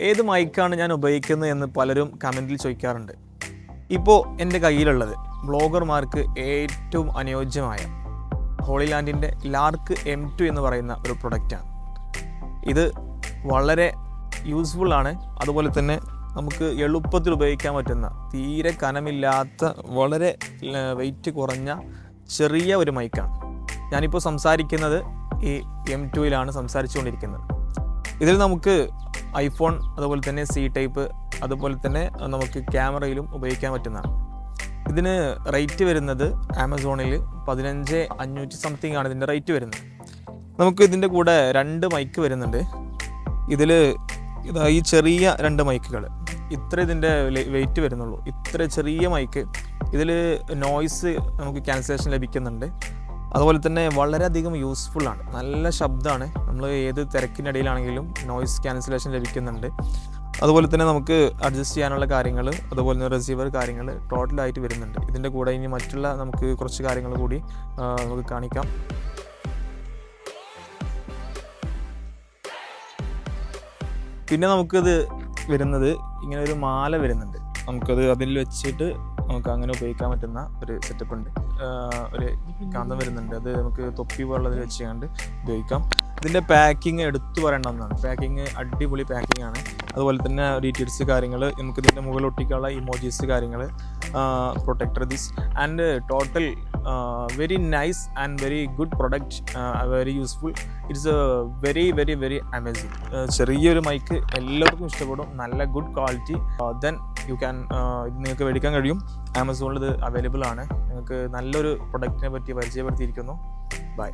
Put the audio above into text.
ഏത് മൈക്കാണ് ഞാൻ ഉപയോഗിക്കുന്നത് എന്ന് പലരും കമന്റിൽ ചോദിക്കാറുണ്ട്. ഇപ്പോൾ എന്റെ കയ്യിലുള്ളത് ബ്ലോഗർമാർക്ക് ഏറ്റവും അനുയോജ്യമായ ഹോളിലാൻഡിന്റെ ലാർക്ക് എം ടു എന്ന് പറയുന്ന ഒരു പ്രൊഡക്റ്റാണ്. ഇത് വളരെ യൂസ്ഫുൾ ആണ്. അതുപോലെ തന്നെ നമുക്ക് എളുപ്പത്തിൽ ഉപയോഗിക്കാൻ പറ്റുന്ന തീരെ കനമില്ലാത്ത വളരെ വെയിറ്റ് കുറഞ്ഞ ചെറിയ ഒരു മൈക്കാണ്. ഞാനിപ്പോൾ സംസാരിക്കുന്നത് ഈ എം ടുയിലാണ് സംസാരിച്ചുകൊണ്ടിരിക്കുന്നത്. ഇതിൽ നമുക്ക് ഐഫോൺ അതുപോലെ തന്നെ സി ടൈപ്പ് അതുപോലെ തന്നെ നമുക്ക് ക്യാമറയിലും ഉപയോഗിക്കാൻ പറ്റുന്നതാണ്. ഇതിന് റേറ്റ് വരുന്നത് ആമസോണിൽ പതിനഞ്ച് അഞ്ഞൂറ്റി സംതിങ് ആണ് ഇതിന്റെ റേറ്റ് വരുന്നത്. നമുക്ക് ഇതിന്റെ കൂടെ രണ്ട് മൈക്ക് വരുന്നുണ്ട്. ഇതിൽ ഇതാ ഈ ചെറിയ രണ്ട് മൈക്കുകൾ ഇത്ര ഇതിന്റെ വെയിറ്റ് വരുന്നുള്ളൂ. ഇത്ര ചെറിയ മൈക്ക് ഇതിൽ നോയ്സ് നമുക്ക് ക്യാൻസലേഷൻ ലഭിക്കുന്നുണ്ട്. അതുപോലെ തന്നെ വളരെയധികം യൂസ്ഫുൾ ആണ്. നല്ല ശബ്ദമാണ്. നമ്മൾ ഏത് തിരക്കിനിടയിലാണെങ്കിലും നോയിസ് ക്യാൻസലേഷൻ ലഭിക്കുന്നുണ്ട്. അതുപോലെ തന്നെ നമുക്ക് അഡ്ജസ്റ്റ് ചെയ്യാനുള്ള കാര്യങ്ങൾ അതുപോലെ തന്നെ റിസീവർ കാര്യങ്ങൾ ടോട്ടലായിട്ട് വരുന്നുണ്ട്. ഇതിന്റെ കൂടെ ഇനി മറ്റുള്ള നമുക്ക് കുറച്ച് കാര്യങ്ങൾ കൂടി നമുക്ക് കാണിക്കാം. പിന്നെ നമുക്കിത് വരുന്നത് ഇങ്ങനെ ഒരു മാല വരുന്നുണ്ട്. നമുക്കത് അതിൽ വെച്ചിട്ട് നമുക്ക് അങ്ങനെ ഉപയോഗിക്കാൻ പറ്റുന്ന ഒരു സെറ്റപ്പ് ഉണ്ട്. ഒരു കാന്തം വരുന്നുണ്ട്. അത് നമുക്ക് തൊപ്പി പോലുള്ളതിൽ വെച്ചുകൊണ്ട് ഉപയോഗിക്കാം. ഇതിന്റെ പാക്കിങ് എടുത്തു പറയേണ്ട ഒന്നാണ്. പാക്കിങ് അടിപൊളി പാക്കിംഗ് ആണ്. അതുപോലെ തന്നെ ഡീറ്റെയിൽസ് കാര്യങ്ങൾ നമുക്ക് ഇതിന്റെ മുകളിൽ ഒട്ടിക്കാനുള്ള ഇമോജീസ് കാര്യങ്ങൾ protector this and total very nice and very good product very useful it's a very very very amazing ചെറിയൊരു മൈക്ക് എല്ലാവർക്കും ഇഷ്ടപ്പെടും. നല്ല good quality then you can ഇത് നിങ്ങൾക്ക് മേടിക്കാൻ കഴിയും. ആമസോണിൽ ഇത് അവൈലബിൾ ആണ്. നിങ്ങൾക്ക് നല്ലൊരു പ്രൊഡക്റ്റിനെ പറ്റി പരിചയപ്പെടുത്തിയിരിക്കുന്നു. ബൈ